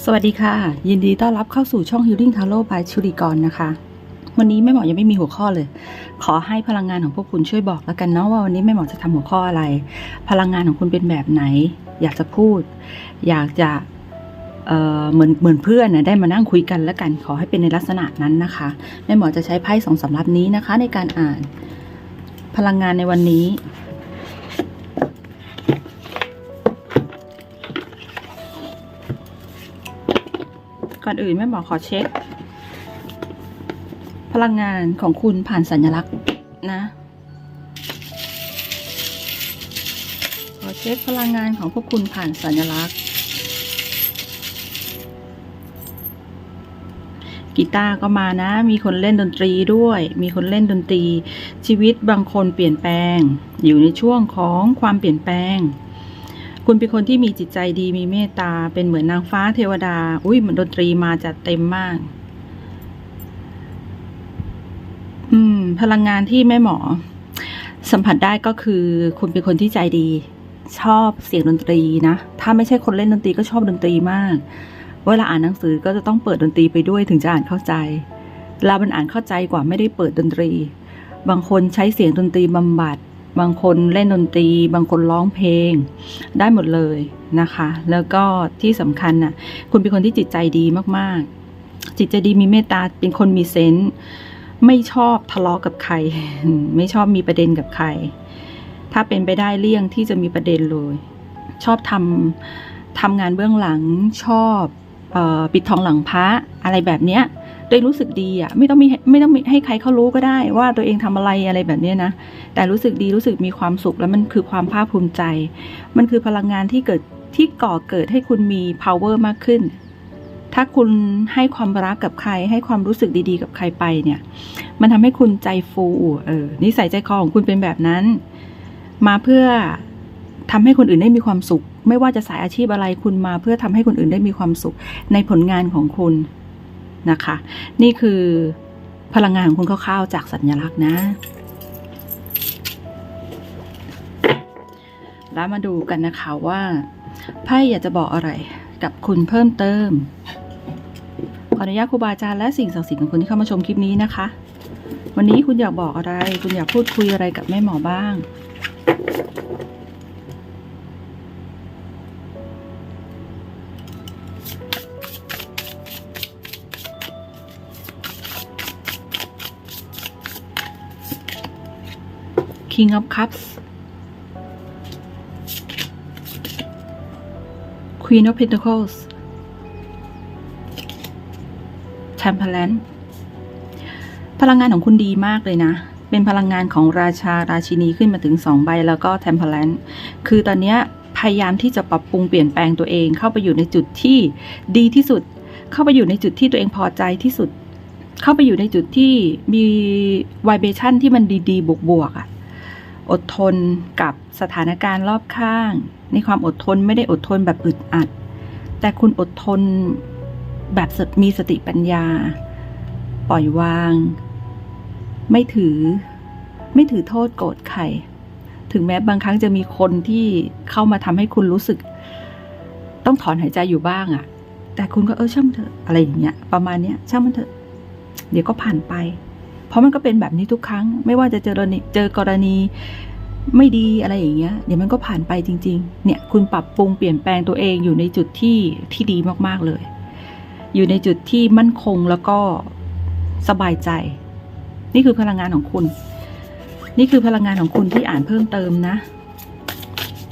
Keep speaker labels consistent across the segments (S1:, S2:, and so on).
S1: สวัสดีค่ะ ยินดีต้อนรับเข้าสู่ช่อง Healing Tarot by ชุริกรนะคะ วันนี้แม่หมอยังไม่มีหัวข้อเลย ขอให้พลังงานของพวกคุณช่วยบอกแล้วกันเนาะว่าวันนี้แม่หมอจะทำหัวข้ออะไร พลังงานของคุณเป็นแบบไหน อยากจะพูด อยากจะเเหมือนเหมือนเพื่อนนะได้มานั่งคุยกันแล้วกัน ขอให้เป็นในลักษณะนั้นนะคะแม่หมอจะใช้ไพ่สองสำรับนี้นะคะ ในการอ่าน พลังงานในวันนี้ อนอื่นแม่หมอขอเช็ค พลังงานของคุณผ่านสัญลักษณ์นะ ขอเช็คพลังงานของพวกคุณผ่านสัญลักษณ์กีตาร์ก็มานะ มีคนเล่นดนตรีด้วย มีคนเล่นดนตรี ชีวิตบางคนเปลี่ยนแปลง อยู่ในช่วงของความเปลี่ยนแปลง คุณเป็นคนที่มีจิตใจดีมีเมตตา เป็นเหมือนนางฟ้าเทวดา อุ้ยเหมือนดนตรีมาจัดเต็มมาก อืม พลังงานที่แม่หมอ สัมผัสได้ก็คือ คุณเป็นคนที่ใจดี ชอบเสียงดนตรีนะ ถ้าไม่ใช่คนเล่นดนตรีก็ชอบดนตรีมาก เวลาอ่านหนังสือก็จะต้องเปิดดนตรีไปด้วยถึงจะอ่านเข้าใจเรามันอ่านเข้าใจกว่าไม่ได้เปิดดนตรี บางคนใช้เสียงดนตรีบำบัด บางคนเล่นดนตรี บางคนร้องเพลง ได้หมดเลยนะคะ แล้วก็ที่สำคัญน่ะ คุณเป็นคนที่จิตใจดีมากๆ จิตใจดีมีเมตตา เป็นคนมีเซนส์ไม่ชอบทะเลาะกับใคร ไม่ชอบมีประเด็นกับใคร ถ้าเป็นไปได้เลี่ยงที่จะมีประเด็นเลย ชอบทำทำงานเบื้องหลัง ชอบออปิดทองหลังพระอะไรแบบเนี้ย ตัวเองรู้สึกดีอะไม่ต้องมีไม่ต้องให้ใครเขารู้ก็ได้ ว่าตัวเองทำอะไรอะไรแบบเนี้ยนะ แต่รู้สึกดีรู้สึกมีความสุขแล้วมันคือความภาคภูมิใจ มันคือพลังงานที่เกิดที่ก่อเกิดให้คุณมี power มากขึ้น ถ้าคุณให้ความรักกับใคร ให้ความรู้สึกดีๆ กับใครไปเนี่ย มันทำให้คุณใจฟูเออนิสัยใจคอของคุณเป็นแบบนั้น มาเพื่อทำให้คนอื่นได้มีความสุข ไม่ว่าจะสายอาชีพอะไรคุณมาเพื่อทำให้คนอื่นได้มีความสุขในผลงานของคุณ นะคะ นี่คือพลังงานของคุณคร่าวๆจากสัญลักษณ์นะ แล้วมาดูกันนะคะว่าไพ่อยากจะบอกอะไรกับคุณเพิ่มเติม ขออนุญาตครูบาอาจารย์และสิ่งศักดิ์สิทธิ์ของคุณที่เข้ามาชมคลิปนี้นะคะ วันนี้คุณอยากบอกอะไร คุณอยากพูดคุยอะไรกับแม่หมอบ้าง King of Cups Queen of Pentacles Temperance พลังงานของคุณดีมากเลยนะ เป็นพลังงานของราชาราชินีขึ้นมาถึง 2 ใบแล้วก็ Temperance คือตอนนี้พยายามที่จะปรับปรุงเปลี่ยนแปลงตัวเองเข้าไปอยู่ในจุดที่ดีที่สุด เข้าไปอยู่ในจุดที่ตัวเองพอใจที่สุด เข้าไปอยู่ในจุดที่มีว i เบชั่นที่มันดีๆ บวกๆอะ่ะ อดทนกับสถานการณ์รอบข้าง ในความอดทนไม่ได้อดทนแบบอึดอัด แต่คุณอดทนแบบมีสติปัญญา ปล่อยวาง ไม่ถือ ไม่ถือโทษโกรธใคร ถึงแม้บางครั้งจะมีคนที่เข้ามาทำให้คุณรู้สึก ต้องถอนหายใจอยู่บ้างอะแต่คุณก็เออช่างมันเถอะอะไรอย่างเงี้ยประมาณเนี้ยช่างมันเถอะ เดี๋ยวก็ผ่านไป เพราะมันก็เป็นแบบนี้ทุกครั้ง ไม่ว่าจะเจอรณีเจอกรณีไม่ดีอะไรอย่างเงี้ยเดี๋ยวมันก็ผ่านไปจริง ๆ เนี่ยคุณปรับปรุงเปลี่ยนแปลงตัวเองอยู่ในจุดที่ที่ดีมากๆเลย อยู่ในจุดที่มั่นคงแล้วก็สบายใจ นี่คือพลังงานของคุณ นี่คือพลังงานของคุณที่อ่านเพิ่มเติมนะ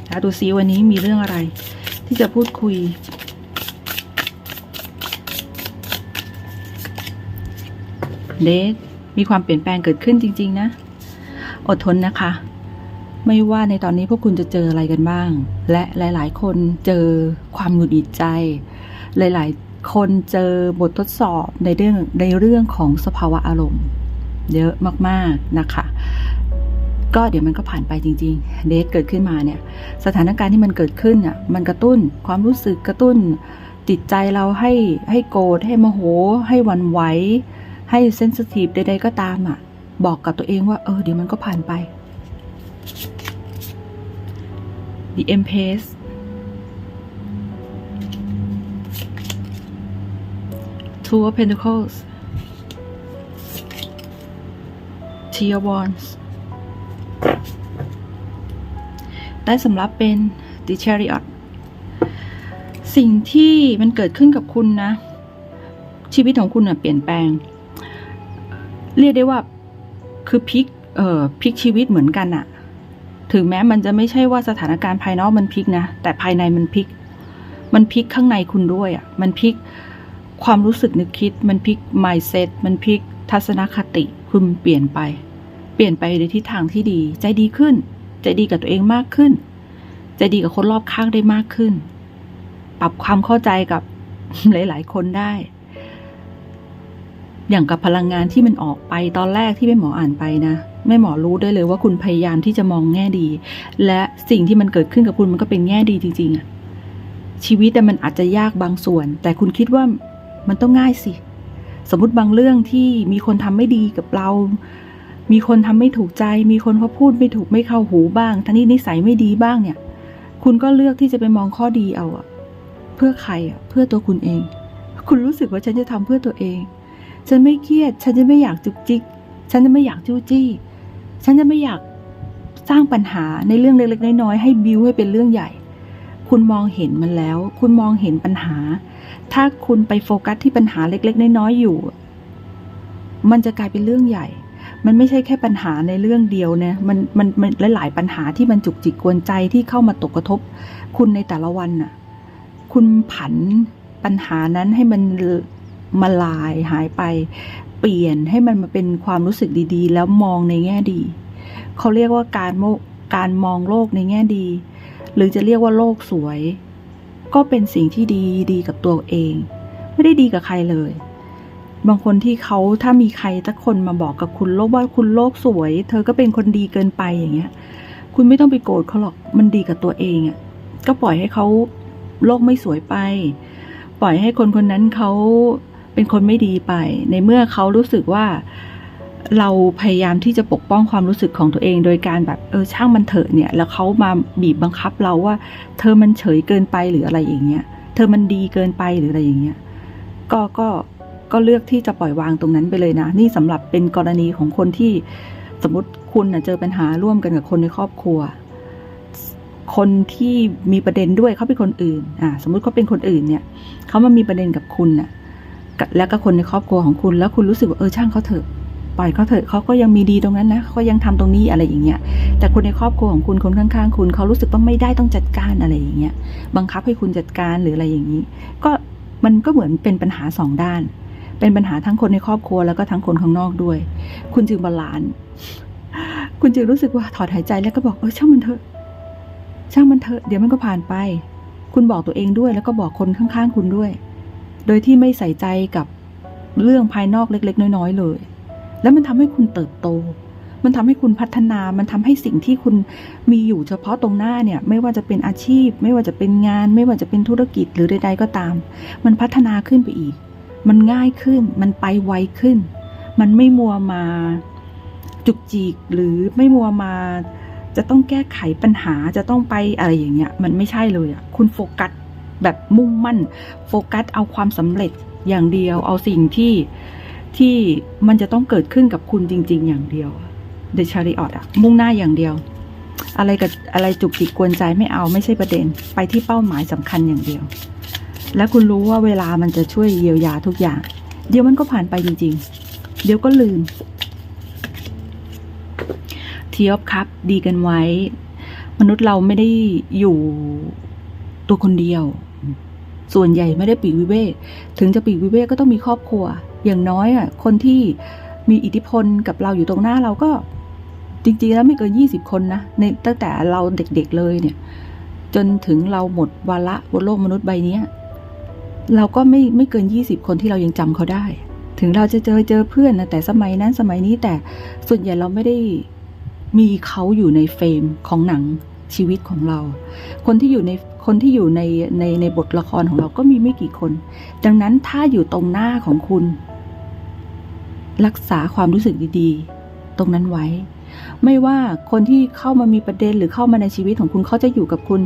S1: แล้วดูซิวันนี้มีเรื่องอะไร ที่จะพูดคุยเดท มีความเปลี่ยนแปลงเกิดขึ้นจริง ๆ นะ อดทนนะคะ ไม่ว่าในตอนนี้พวกคุณจะเจออะไรกันบ้าง และหลาย ๆ คนเจอความหงุดหงิดใจ หลาย ๆ คนเจอบททดสอบในเรื่องในเรื่องของสภาวะอารมณ์ เยอะมาก ๆ นะคะก็เดี๋ยวมันก็ผ่านไปจริง ๆ เดทเกิดขึ้นมาเนี่ย สถานการณ์ที่มันเกิดขึ้นอะ มันกระตุ้นความรู้สึกกระตุ้นจิตใจเราให้ให้โกรธให้โมโห ให้วันไหว ให้เซนซิทีฟใดๆก็ตามอะ บอกกับตัวเองว่า เออ เดี๋ยวมันก็ผ่านไป The Empress two of pentacles Ten of wands ได้สำหรับเป็น the chariot สิ่งที่มันเกิดขึ้นกับคุณนะ ชีวิตของคุณอะเปลี่ยนแปลง เรียกได้ว่าคือพลิกเอ่อพลิกชีวิตเหมือนกันอะถึงแม้มันจะไม่ใช่ว่าสถานการณ์ภายนอกมันพลิกนะ แต่ภายในมันพลิก มันพลิกข้างในคุณด้วยอะมันพลิกความรู้สึกนึกคิด มันพลิก mindset มันพลิกทัศนคติคุณเปลี่ยนไป เปลี่ยนไปในทิศทางที่ดี ใจดีขึ้น ใจดีกับตัวเองมากขึ้น ใจดีกับคนรอบข้างได้มากขึ้น ปรับความเข้าใจกับหลาย ๆ คนได้ อย่างกับพลังงานที่มันออกไปตอนแรกที่แม่หมออ่านไปนะแม่หมอรู้ได้เลยว่าคุณพยายามที่จะมองแง่ดี และสิ่งที่มันเกิดขึ้นกับคุณมันก็เป็นแง่ดีจริงๆอะชีวิตแต่มันอาจจะยากบางส่วน แต่คุณคิดว่ามันต้องง่ายสิ สมมติบางเรื่องที่มีคนทำไม่ดีกับเรา มีคนทำไม่ถูกใจ มีคนเขาพูดไม่ถูกไม่เข้าหูบ้างทั้งนี้นิสัยไม่ดีบ้างเนี่ย คุณก็เลือกที่จะไปมองข้อดีเอาอะเพื่อใครอะเพื่อตัวคุณเอง คุณรู้สึกว่าฉันจะทำเพื่อตัวเอง ฉันไม่เครียด ฉันจะไม่อยากจุกจิก ฉันจะไม่อยากจู้จี้ ฉันจะไม่อยากสร้างปัญหาในเรื่องเล็กๆน้อยๆให้บิวให้เป็นเรื่องใหญ่ คุณมองเห็นมันแล้ว คุณมองเห็นปัญหา ถ้าคุณไปโฟกัสที่ปัญหาเล็กๆน้อยๆอยู่ มันจะกลายเป็นเรื่องใหญ่ มันไม่ใช่แค่ปัญหาในเรื่องเดียวนะ มันมันมันหลายๆปัญหาที่มันจุกจิกกวนใจที่เข้ามาตกกระทบ คุณในแต่ละวันน่ะ คุณผันปัญหานั้นให้มัน มาลายหายไป เปลี่ยนให้มันมาเป็นความรู้สึกดีๆ แล้วมองในแง่ดี เขาเรียกว่าการโมการมองโลกในแง่ดี หรือจะเรียกว่าโลกสวย ก็เป็นสิ่งที่ดีดีกับตัวเอง ไม่ได้ดีกับใครเลย บางคนที่เขาถ้ามีใครสักคนมาบอกกับคุณโลกว่าคุณโลกสวย เธอก็เป็นคนดีเกินไปอย่างเงี้ย คุณไม่ต้องไปโกรธเขาหรอกมันดีกับตัวเองอะ่ะก็ปล่อยให้เขาโลกไม่สวยไป ปล่อยให้คนคนนั้นเขา เป็นคนไม่ดีไป ในเมื่อเขารู้สึกว่าเราพยายามที่จะปกป้องความรู้สึกของตัวเอง โดยการแบบเออช่างมันเถอะเนี่ย แล้วเขามาบีบบังคับเราว่า เธอมันเฉยเกินไปหรืออะไรอย่างเงี้ย เธอมันดีเกินไปหรืออะไรอย่างเงี้ย ก็ก็ก็เลือกที่จะปล่อยวางตรงนั้นไปเลยนะ นี่สำหรับเป็นกรณีของคนที่สมมติคุณนะเจอปัญหาร่วมกันกับคนในครอบครัว คนที่มีประเด็นด้วยเขาเป็นคนอื่น อ่า สมมติเขาเป็นคนอื่นเนี่ยเขามามีประเด็นกับคุณน่ะ แล้วก็คนในครอบครัวของคุณ แล้วคุณรู้สึกว่าเออช่างเขาเถอะปล่อยเขาเถอะเขาก็ยังมีดีตรงนั้นนะเขายังทำตรงนี้อะไรอย่างเงี้ย แต่คนในครอบครัวของคุณคนข้างๆ คุณเขารู้สึกว่าไม่ได้ต้องจัดการอะไรอย่างเงี้ย บังคับให้คุณจัดการหรืออะไรอย่างนี้ ก็มันก็เหมือนเป็นปัญหาสองด้าน เป็นปัญหาทั้งคนในครอบครัวแล้วก็ทั้งคนข้างนอกด้วย คุณจึงบาลานซ์คุณจึงรู้สึกว่าถอดหายใจแล้วก็บอกเออช่างมันเถอะ ช่างมันเถอะเดี๋ยวมันก็ผ่านไป คุณบอกตัวเองด้วย แล้วก็บอกคนข้างๆ คุณด้วย โดยที่ไม่ใส่ใจกับเรื่องภายนอกเล็ก ๆ น้อยๆเลย แล้วมันทำให้คุณเติบโต มันทำให้คุณพัฒนา มันทำให้สิ่งที่คุณมีอยู่เฉพาะตรงหน้าเนี่ย ไม่ว่าจะเป็นอาชีพ ไม่ว่าจะเป็นงาน ไม่ว่าจะเป็นธุรกิจหรือใด ๆ ก็ตาม มันพัฒนาขึ้นไปอีก มันง่ายขึ้น มันไปไวขึ้น มันไม่มัวมาจุกจิกหรือไม่มัวมาจะต้องแก้ไขปัญหาจะต้องไปอะไรอย่างเงี้ย มันไม่ใช่เลยอะ คุณโฟกัส แบบมุ่งมั่น โฟกัสเอาความสำเร็จอย่างเดียว เอาสิ่งที่ที่มันจะต้องเกิดขึ้นกับคุณจริง ๆ อย่างเดียวเดชาริออตอะมุ่งหน้าอย่างเดียว อะไรกับอะไรจุกจิกกวนใจไม่เอาไม่ใช่ประเด็น ไปที่เป้าหมายสำคัญอย่างเดียว และคุณรู้ว่าเวลามันจะช่วยเยียวยาทุกอย่าง เดี๋ยวมันก็ผ่านไปจริง ๆ เดี๋ยวก็ลืมทีออฟครับ ดีกันไว้ มนุษย์เราไม่ได้อยู่ตัวคนเดียว ส่วนใหญ่ไม่ได้ปีกวิเวก ถึงจะปีกวิเวกก็ต้องมีครอบครัว อย่างน้อยอะคนที่มีอิทธิพลกับเราอยู่ตรงหน้าเราก็ จริงๆแล้วไม่เกินยี่สิบคนนะในตั้งแต่เราเด็กๆเลยเนี่ย จนถึงเราหมดวาระบนโลกมนุษย์ใบนี้เราก็ไม่ไม่เกินยี่สิบคนที่เรายังจำเขาได้ ถึงเราจะเจอเจอเพื่อนนะแต่สมัยนั้นสมัยนี้แต่ส่วนใหญ่เราไม่ได้มีเขาอยู่ในเฟรมของหนังชีวิตของเรา คนที่อยู่ใน คนที่อยู่ในในในบทละครของเราก็มีไม่กี่คน ดังนั้นถ้าอยู่ตรงหน้าของคุณ รักษาความรู้สึกดีๆ ตรงนั้นไว้ ไม่ว่าคนที่เข้ามามีประเด็นหรือเข้ามาในชีวิตของคุณเขาจะอยู่กับคุณ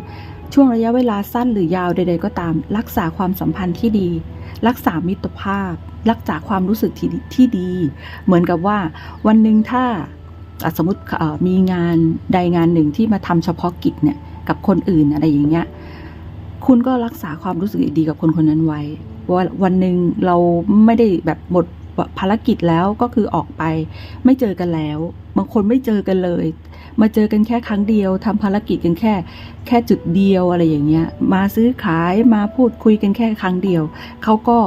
S1: ช่วงระยะเวลาสั้นหรือยาวใด ๆ ก็ตาม รักษาความสัมพันธ์ที่ดี รักษามิตรภาพ รักษาความรู้สึกที่ที่ดี เหมือนกับว่า วันหนึ่งถ้าสมมติมีงานใดงานหนึ่งที่มาทำเฉพาะกิจเนี่ย กับคนอื่นอะไรอย่างเงี้ย คุณก็รักษาความรู้สึกดีกับคนคนนั้นไว้ ว่าวันหนึ่งเราไม่ได้แบบหมดภารกิจแล้วก็คือออกไป ไม่เจอกันแล้ว บางคนไม่เจอกันเลย มาเจอกันแค่ครั้งเดียวทำภารกิจกันแค่ แค่จุดเดียวอะไรอย่างเงี้ย มาซื้อขายมาพูดคุยกันแค่ครั้งเดียวเขาก็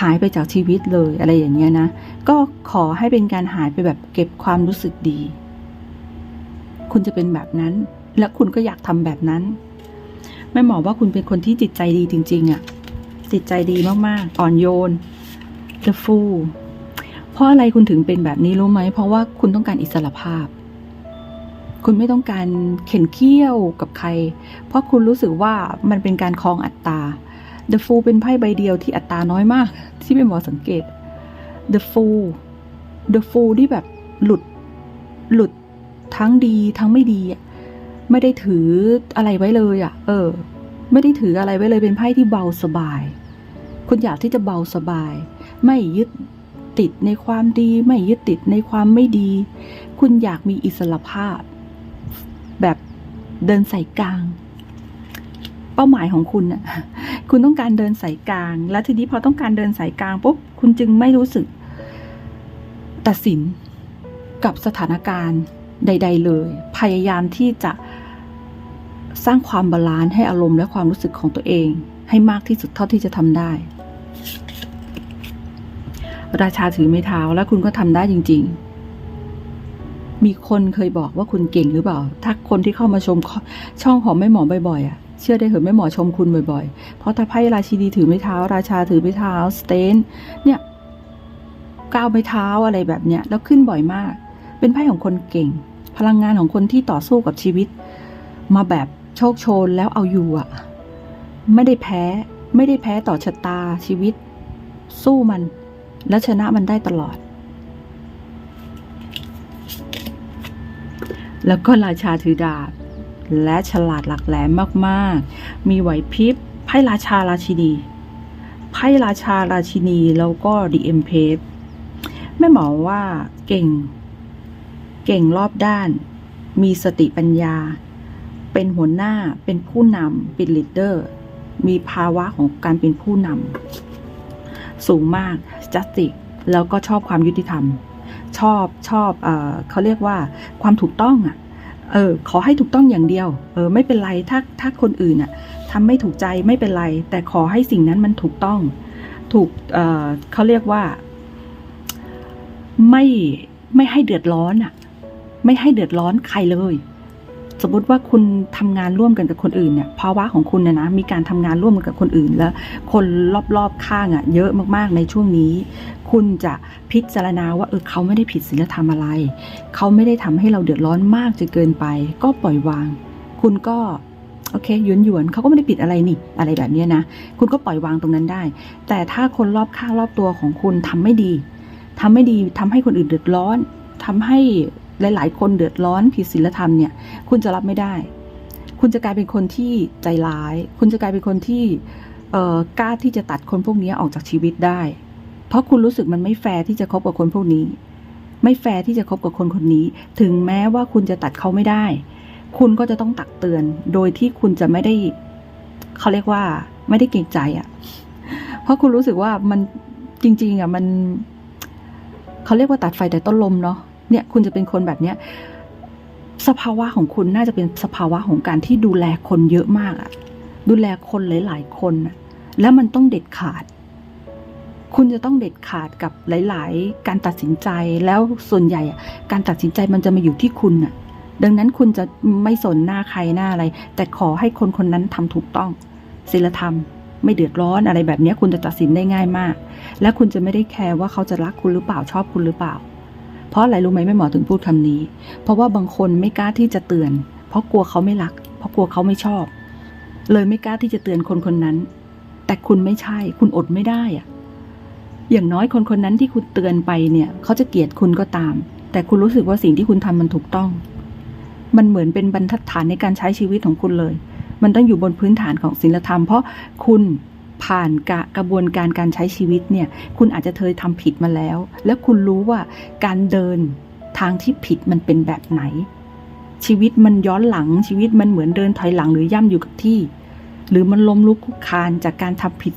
S1: หายไปจากชีวิตเลยอะไรอย่างเงี้ยนะ ก็ขอให้เป็นการหายไปแบบเก็บความรู้สึกดี คุณจะเป็นแบบนั้น และคุณก็อยากทำแบบนั้นแม่หมอว่าคุณเป็นคนที่จิตใจดีจริง ๆอะ่ะ จิตใจดีมากๆ อ่อนโยน the fool เพราะอะไรคุณถึงเป็นแบบนี้รู้ไหม เพราะว่าคุณต้องการอิสรภาพ คุณไม่ต้องการเข็นเคี้ยวกับใคร เพราะคุณรู้สึกว่ามันเป็นการคลองอัตรา The Fool เป็นไพ่ใบเดียวที่อัตราน้อยมาก ที่เป็นหมอสังเกต The Fool The Fool ที่แบบหลุด หลุดทั้งดีทั้งไม่ดีอะ ไม่ได้ถืออะไรไว้เลยอะเออ ไม่ได้ถืออะไรไว้เลยเป็นไพ่ที่เบาสบาย คุณอยากที่จะเบาสบาย ไม่ยึดติดในความดี ไม่ยึดติดในความไม่ดี คุณอยากมีอิสระภาพ แบบเดินสายกลาง เป้าหมายของคุณน่ะคุณต้องการเดินสายกลาง แล้วทีนี้พอต้องการเดินสายกลางปุ๊บคุณจึงไม่รู้สึก ตัดสินกับสถานการณ์ใด ๆ เลย พยายามที่จะ สร้างความบาลานซ์ให้อารมณ์และความรู้สึกของตัวเอง ให้มากที่สุดเท่าที่จะทำได้ ราชาถือไม้เท้าแล้วคุณก็ทำได้จริง ๆ มีคนเคยบอกว่าคุณเก่งหรือเปล่า ถ้าคนที่เข้ามาชมช่องของแม่หมอบ่อยๆอะเชื่อได้เถอะแม่หมอชมคุณบ่อยๆ เพราะถ้าไพ่ราชินีถือไม้เท้า ราชาถือไม้เท้าสเตนเนี่ยก้าวไม้เท้าอะไรแบบเนี้ยแล้วขึ้นบ่อยมาก เป็นไพ่ของคนเก่ง พลังงานของคนที่ต่อสู้กับชีวิต มาแบบ โชคโชนแล้วเอาอยู่อะไม่ได้แพ้ไม่ได้แพ้ต่อชะตาชีวิต สู้มัน และชนะมันได้ตลอด แล้วก็ราชาถือดาบ และฉลาดหลักแหลมมากๆ มีไหวพริบไพ่ราชาราชินีไพ่ราชาราชินีแล้วก็ดีเอ็มเพฟแม่หมอว่าเก่ง เก่งรอบด้าน มีสติปัญญา เป็นหัวหน้าเป็นผู้นำเป็นลีดเดอร์มีภาวะของการเป็นผู้นำสูงมาก justice แล้วก็ชอบความยุติธรรม ชอบชอบเออเขาเรียกว่าความถูกต้องอะเออขอให้ถูกต้องอย่างเดียว เออไม่เป็นไรถ้าถ้าคนอื่นอะทำไม่ถูกใจไม่เป็นไร แต่ขอให้สิ่งนั้นมันถูกต้อง ถูกเออเขาเรียกว่า ไม่ไม่ให้เดือดร้อนอะ ไม่ให้เดือดร้อนใครเลย สมมติว่าคุณทำงานร่วมกันกับคนอื่นเนี่ยภาวะของคุณนะนะมีการทำงานร่วมกับคนอื่น แล้วคนรอบๆข้างอะ่ะเยอะมากๆในช่วงนี้ คุณจะพิจารณาว่าเออเขาไม่ได้ผิดศีลธรรมอะไร เขาไม่ได้ทำให้เราเดือดร้อนมากจนเกินไป ก็ปล่อยวาง คุณก็โอเคหยวนหยวนเขาก็ไม่ได้ผิดอะไรนี่อะไรแบบนี้นะ คุณก็ปล่อยวางตรงนั้นได้ แต่ถ้าคนรอบข้างรอบตัวของคุณทำไม่ดีทำไม่ดีทำให้คนอื่นเดือดร้อนทำให้ หลาย ๆ คนเดือดร้อนผิดศีลธรรมเนี่ยคุณจะรับไม่ได้ คุณจะกลายเป็นคนที่ใจร้าย คุณจะกลายเป็นคนที่เอ่อกล้าที่จะตัดคนพวกนี้ออกจากชีวิตได้ เพราะคุณรู้สึกมันไม่แฟร์ที่จะคบกับคนพวกนี้ ไม่แฟร์ที่จะคบกับคนคนนี้ ถึงแม้ว่าคุณจะตัดเขาไม่ได้ คุณก็จะต้องตักเตือน โดยที่คุณจะไม่ได้เขาเรียกว่า ไม่ได้เกรงใจอะ่ะ เพราะคุณรู้สึกว่ามันจริง ๆ อะ มันเขาเรียกว่าตัดไฟแต่ต้นลมเนาะ เนี่ยคุณจะเป็นคนแบบเนี้ยสภาวะของคุณน่าจะเป็นสภาวะของการที่ดูแลคนเยอะมากอะดูแลคนหลาย ๆ คนอะแล้วมันต้องเด็ดขาด คุณจะต้องเด็ดขาดกับหลาย ๆ การตัดสินใจแล้วส่วนใหญ่การตัดสินใจมันจะมาอยู่ที่คุณอะดังนั้นคุณจะไม่สนหน้าใครหน้าอะไร แต่ขอให้คนคนนั้นทำถูกต้องศีลธรรม ไม่เดือดร้อนอะไรแบบนี้คุณจะตัดสินได้ง่ายมาก และคุณจะไม่ได้แคร์ว่าเขาจะรักคุณหรือเปล่าชอบคุณหรือเปล่า เพราะอะไรรู้ไหมแม่หมอถึงพูดคำนี้ เพราะว่าบางคนไม่กล้าที่จะเตือน เพราะกลัวเขาไม่รัก เพราะกลัวเขาไม่ชอบ เลยไม่กล้าที่จะเตือนคนคนนั้น แต่คุณไม่ใช่ คุณอดไม่ได้อะอย่างน้อยคนคนนั้นที่คุณเตือนไปเนี่ย เขาจะเกลียดคุณก็ตาม แต่คุณรู้สึกว่าสิ่งที่คุณทำมันถูกต้อง มันเหมือนเป็นบรรทัดฐานในการใช้ชีวิตของคุณเลย มันต้องอยู่บนพื้นฐานของศีลธรรม เพราะคุณ ผ่านกะกระบวนการการใช้ชีวิตเนี่ย คุณอาจจะเคยทำผิดมาแล้ว แล้วคุณรู้ว่าการเดินทางที่ผิดมันเป็นแบบไหน ชีวิตมันย้อนหลังชีวิตมันเหมือนเดินถอยหลังหรือย่ำอยู่กับที่ หรือมันล้มลุกคลุกคลานจากการทำผิด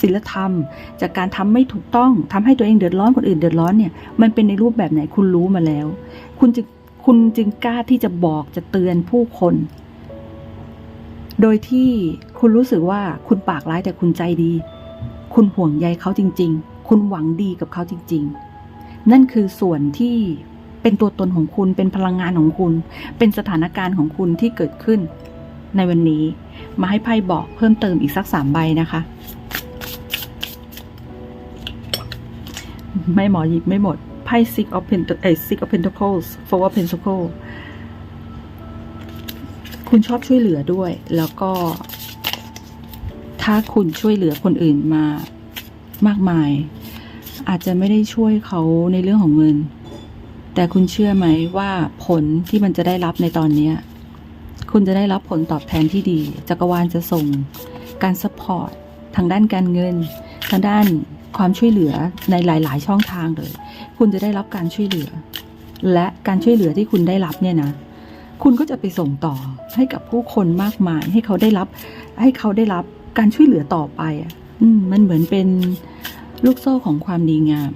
S1: ศีลธรรม จากการทำไม่ถูกต้องทำให้ตัวเองเดือดร้อนคนอื่นเดือดร้อนเนี่ยมันเป็นในรูปแบบไหนคุณรู้มาแล้ว คุณจึงคุณจึงกล้าที่จะบอกจะเตือนผู้คน โดยที่ คุณรู้สึกว่าคุณปากร้ายแต่คุณใจดี คุณห่วงใยเขาจริง ๆ คุณหวังดีกับเขาจริง ๆ นั่นคือส่วนที่เป็นตัวตนของคุณเป็นพลังงานของคุณ เป็นสถานการณ์ของคุณที่เกิดขึ้น ในวันนี้มาให้ไพ่บอกเพิ่มเติมอีกสักสามใบนะคะ ไม่หมอหยิบไม่หมดไพ่ six of pent เอ้ย six of pentacles four of pentacles คุณชอบช่วยเหลือด้วย แล้วก็ ถ้าคุณช่วยเหลือคนอื่นมามากมาย อาจจะไม่ได้ช่วยเขาในเรื่องของเงิน แต่คุณเชื่อไหมว่าผลที่มันจะได้รับในตอนนี้คุณจะได้รับผลตอบแทนที่ดี จักรวาลจะส่งการสปอร์ตทางด้านการเงิน ทางด้านความช่วยเหลือในหลาย ๆ ช่องทางเลย คุณจะได้รับการช่วยเหลือ และการช่วยเหลือที่คุณได้รับเนี่ยนะ คุณก็จะไปส่งต่อให้กับผู้คนมากมาย ให้เขาได้รับ ให้เขาได้รับ การช่วยเหลือต่อไปอะอืมมันเหมือนเป็นลูกโซ่ของความดีงาม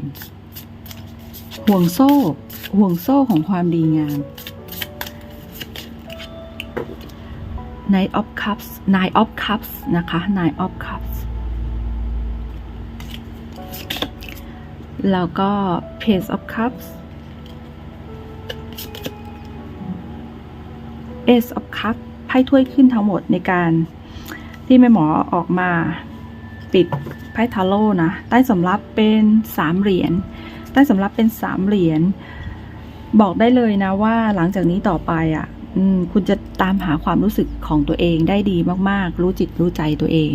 S1: ห่วงโซ่ ห่วงโซ่ของความดีงาม Nine of Cups Nine of Cups นะคะ Nine of Cups แล้วก็ Page of Cups Ace of Cups ไพ่ถ้วยขึ้นทั้งหมดในการ ที่แม่หมอออกมาปิดไพ่ทาโร่นะ ใต้สำรับเป็นสามเหรียญ ใต้สำรับเป็นสามเหรียญ บอกได้เลยนะว่าหลังจากนี้ต่อไปอะคุณจะตามหาความรู้สึกของตัวเองได้ดีมากๆ รู้จิตรู้ใจตัวเอง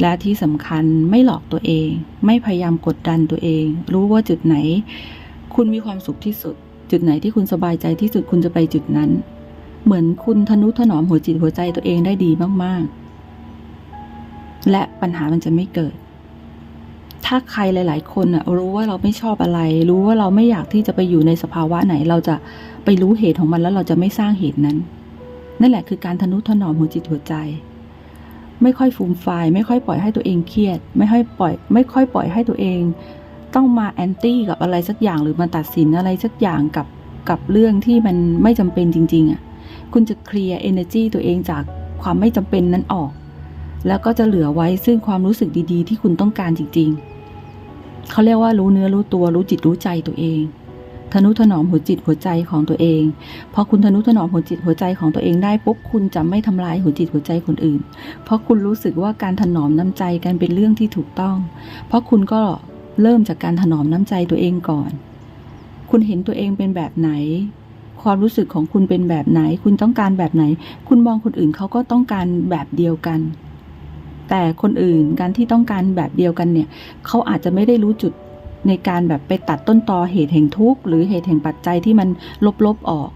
S1: และที่สำคัญไม่หลอกตัวเอง ไม่พยายามกดดันตัวเอง รู้ว่าจุดไหน คุณมีความสุขที่สุด จุดไหนที่คุณสบายใจที่สุดคุณจะไปจุดนั้น เหมือนคุณทนุถนอมหัวจิตหัวใจตัวเองได้ดีมากๆ และปัญหามันจะไม่เกิด ถ้าใครหลาย ๆ คนอะรู้ว่าเราไม่ชอบอะไร รู้ว่าเราไม่อยากที่จะไปอยู่ในสภาวะไหน เราจะไปรู้เหตุของมันแล้วเราจะไม่สร้างเหตุนั้น นั่นแหละคือการทนุถนอมหัวจิตหัวใจ ไม่ค่อยฟูมไฟายไม่ค่อยปล่อยให้ตัวเองเครียด ไม่ค่อยปล่อย ไม่ค่อยปล่อยให้ตัวเอง ต้องมาแอนตี้กับอะไรสักอย่างหรือมาตัดสินอะไรสักอย่างกับกับเรื่องที่มันไม่จำเป็นจริง ๆ อะ คุณจะเคลียร์ energy ตัวเองจากความไม่จำเป็นนั้นออก แล้วก็จะเหลือไว้ซึ่งความรู้สึกดีๆ ที่คุณต้องการจริง ๆ เขาเรียกว่ารู้เนื้อรู้ตัวรู้จิตรู้ใจตัวเอง ทนุถนอมหัวจิตหัวใจของตัวเอง พอคุณทนุถนอมหัวจิตหัวใจของตัวเองได้ปุ๊บคุณจะไม่ทำลายหัวจิตหัวใจคนอื่น เพราะคุณรู้สึกว่าการถนอมน้ำใจกันเป็นเรื่องที่ถูกต้อง เพราะคุณก็เริ่มจากการถนอมน้ำใจตัวเองก่อน คุณเห็นตัวเองเป็นแบบไหนความรู้สึกของคุณเป็นแบบไหน คุณต้องการแบบไหน คุณมองคนอื่นเขาก็ต้องการแบบเดียวกัน แต่คนอื่นการที่ต้องการแบบเดียวกันเนี่ยเขาอาจจะไม่ได้รู้จุดในการแบบไปตัดต้นตอเหตุแห่งทุกข์หรือเหตุแห่งปัจจัยที่มันลบๆออก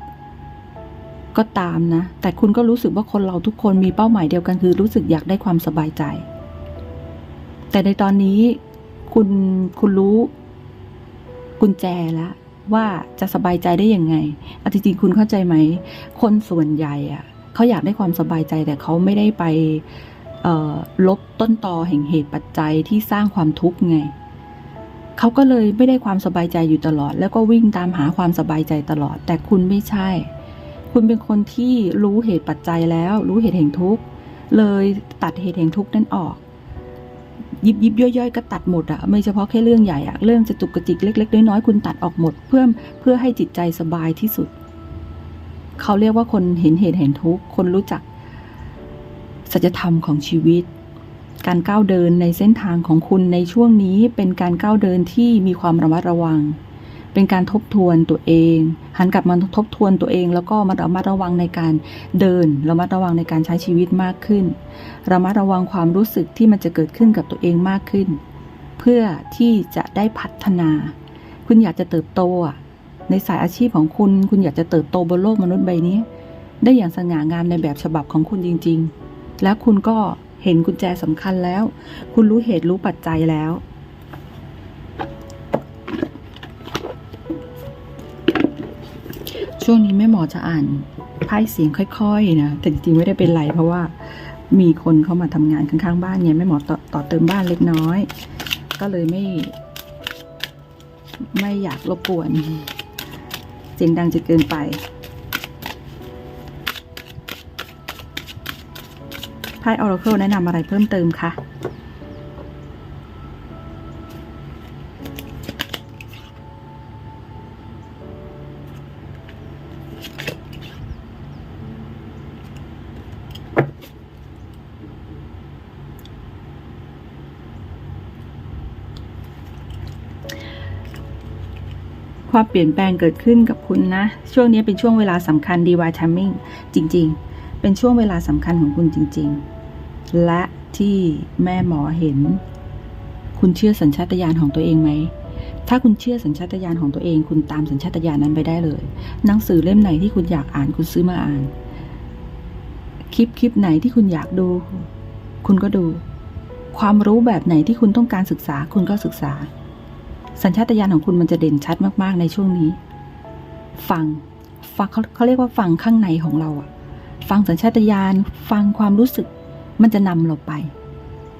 S1: ก็ตามนะ แต่คุณก็รู้สึกว่าคนเราทุกคนมีเป้าหมายเดียวกันคือรู้สึกอยากได้ความสบายใจ แต่ในตอนนี้คุณคุณรู้กุญแจแล้วว่าจะสบายใจได้ยังไงเอาจริงๆคุณเข้าใจไหม คนส่วนใหญ่อะเขาอยากได้ความสบายใจแต่เขาไม่ได้ไป ลบต้นตอแห่งเหตุปัจจัยที่สร้างความทุกข์ไง เขาก็เลยไม่ได้ความสบายใจอยู่ตลอด แล้วก็วิ่งตามหาความสบายใจตลอด แต่คุณไม่ใช่ คุณเป็นคนที่รู้เหตุปัจจัยแล้ว รู้เหตุแห่งทุกข์ เลยตัดเหตุแห่งทุกข์นั้นออกยิบยิบย่อยๆก็ตัดหมดอะไม่เฉพาะแค่เรื่องใหญ่อะเรื่องจะจุกกระจิกเล็ก ๆ น้อยๆคุณตัดออกหมด เพื่อเพื่อให้จิตใจสบายที่สุด เขาเรียกว่าคนเห็นเหตุเห็นทุกข์คนรู้จัก สัจธรรมของชีวิต การก้าวเดินในเส้นทางของคุณในช่วงนี้เป็นการก้าวเดินที่มีความระมัดระวัง เป็นการทบทวนตัวเองหันกลับมาทบทวนตัวเอง แล้วก็มาระมัดระวังในการเดิน ระมัดระวังในการใช้ชีวิตมากขึ้น ระมัดระวังความรู้สึกที่มันจะเกิดขึ้นกับตัวเองมากขึ้น เพื่อที่จะได้พัฒนา คุณอยากจะเติบโตในสายอาชีพของคุณ คุณอยากจะเติบโตบนโลกมนุษย์ใบนี้ ได้อย่างสง่างามในแบบฉบับของคุณจริง ๆ แล้วคุณก็เห็นกุญแจสำคัญแล้ว คุณรู้เหตุรู้ปัจจัยแล้ว ช่วงนี้แม่หมอจะอ่านไพ่เสียงค่อยๆนะ แต่จริงๆไม่ได้เป็นไรเพราะว่ามีคนเข้ามาทำงานข้างๆบ้านเนี่ยแม่หมอต่อต่อเติมบ้านเล็กน้อย ก็เลยไม่ ไม่อยากรบกวน เสียงดังจะเกินไป ไพ่ Oracle แนะนำอะไรเพิ่มเติมคะความเปลี่ยนแปลงเกิดขึ้นกับคุณนะ ช่วงนี้เป็นช่วงเวลาสำคัญ divine timing จริง ๆ เป็นช่วงเวลาสำคัญของคุณจริง ๆ และที่แม่หมอเห็น คุณเชื่อสัญชาตญาณของตัวเองไหม ถ้าคุณเชื่อสัญชาตญาณของตัวเอง คุณตามสัญชาตญาณนั้นไปได้เลย หนังสือเล่มไหนที่คุณอยากอ่านคุณซื้อมาอ่าน คลิปคลิปไหนที่คุณอยากดู คุณก็ดู ความรู้แบบไหนที่คุณต้องการศึกษา คุณก็ศึกษา สัญชาตญาณของคุณมันจะเด่นชัดมากๆในช่วงนี้ ฟังฟังเขาเขาเรียกว่าฟังข้างในของเราอะฟังสัญชาตญาณ ฟังความรู้สึก มันจะนำเราไป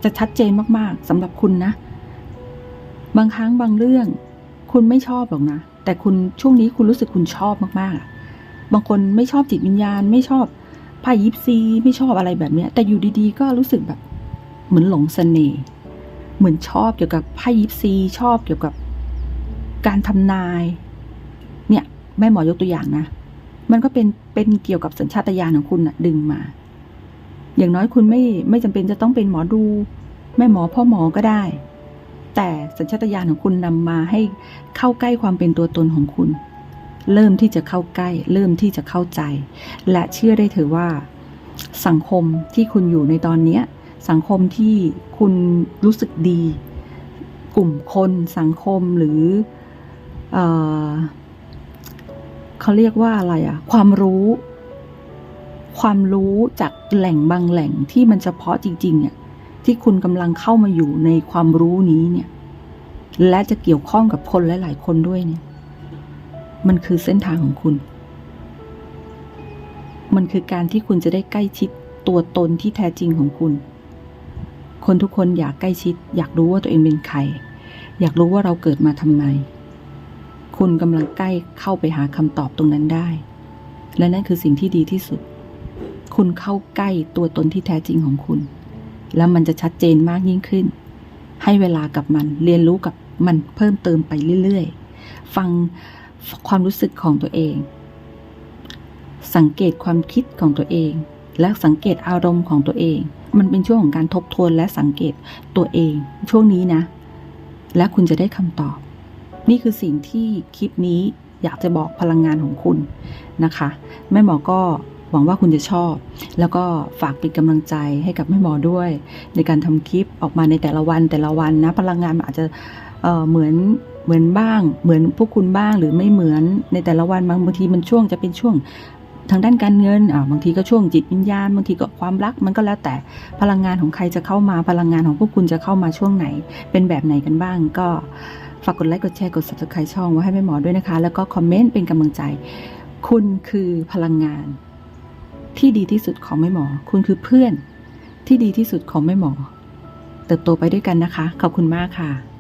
S1: จะชัดเจนมากๆสำหรับคุณนะ บางครั้งบางเรื่อง คุณไม่ชอบหรอกนะ แต่คุณช่วงนี้คุณรู้สึกคุณชอบมากๆ บางคนไม่ชอบจิตวิญญาณ ไม่ชอบไพ่ยิปซีไม่ชอบอะไรแบบเนี้ย แต่อยู่ดีๆ ก็รู้สึกแบบเหมือนหลงเสน่ห์เหมือนชอบเกี่ยวกับไพ่ยิปซีชอบเกี่ยวกับการทำนาย เนี่ยแม่หมอยกตัวอย่างนะ มันก็เป็นเป็นเกี่ยวกับสัญชาตญาณของคุณนะดึงมา อย่างน้อยคุณไม่ไม่จำเป็นจะต้องเป็นหมอดู แม่หมอพ่อหมอก็ได้ แต่สัญชาตญาณของคุณนำมาให้เข้าใกล้ความเป็นตัวตนของคุณ เริ่มที่จะเข้าใกล้ เริ่มที่จะเข้าใจ และเชื่อได้เถอะว่า สังคมที่คุณอยู่ในตอนเนี้สังคมที่คุณรู้สึกดี กลุ่มคนสังคมหรือเออเขาเรียกว่าอะไรอะความรู้ ความรู้จาก แหล่งบางแหล่งที่มันเฉพาะจริงๆเนี่ยที่คุณกำลังเข้ามาอยู่ในความรู้นี้เนี่ย และจะเกี่ยวข้องกับคนหลายๆคนด้วยเนี่ย มันคือเส้นทางของคุณ มันคือการที่คุณจะได้ใกล้ชิดตัวตนที่แท้จริงของคุณ คนทุกคนอยากใกล้ชิด อยากรู้ว่าตัวเองเป็นใคร อยากรู้ว่าเราเกิดมาทำไม คุณกำลังใกล้เข้าไปหาคำตอบตรงนั้นได้ และนั่นคือสิ่งที่ดีที่สุด คุณเข้าใกล้ตัวตนที่แท้จริงของคุณ แล้วมันจะชัดเจนมากยิ่งขึ้น ให้เวลากับมัน เรียนรู้กับมันเพิ่มเติมไปเรื่อยๆ ฟังความรู้สึกของตัวเอง สังเกตความคิดของตัวเอง และสังเกตอารมณ์ของตัวเอง มันเป็นช่วงของการทบทวนและสังเกตตัวเอง ช่วงนี้นะ และคุณจะได้คำตอบ นี่คือสิ่งที่คลิปนี้อยากจะบอกพลังงานของคุณนะคะ แม่หมอก็ หวังว่าคุณจะชอบ แล้วก็ฝากเป็นกำลังใจให้กับแม่หมอด้วย ในการทำคลิปออกมาในแต่ละวันแต่ละวันนะพลังงานมันอาจจะเเหมือนเหมือนบ้าง เหมือนพวกคุณบ้างหรือไม่เหมือนในแต่ละวันบางบางทีมันช่วงจะเป็นช่วงทางด้านการเงินอ่าบางทีก็ช่วงจิตวิญญาณ บางทีก็ความรัก มันก็แล้วแต่พลังงานของใครจะเข้ามา พลังงานของพวกคุณจะเข้ามาช่วงไหน เป็นแบบไหนกันบ้าง ก็ฝากกดไลค์ กดแชร์ กด subscribe ช่องไว้ให้แม่หมอด้วยนะคะ แล้วก็คอมเมนต์เป็นกำลังใจ คุณคือพลังงาน ที่ดีที่สุดของแม่หมอ คุณคือเพื่อนที่ดีที่สุดของแม่หมอ เติบโตไปด้วยกันนะคะ ขอบคุณมากค่ะ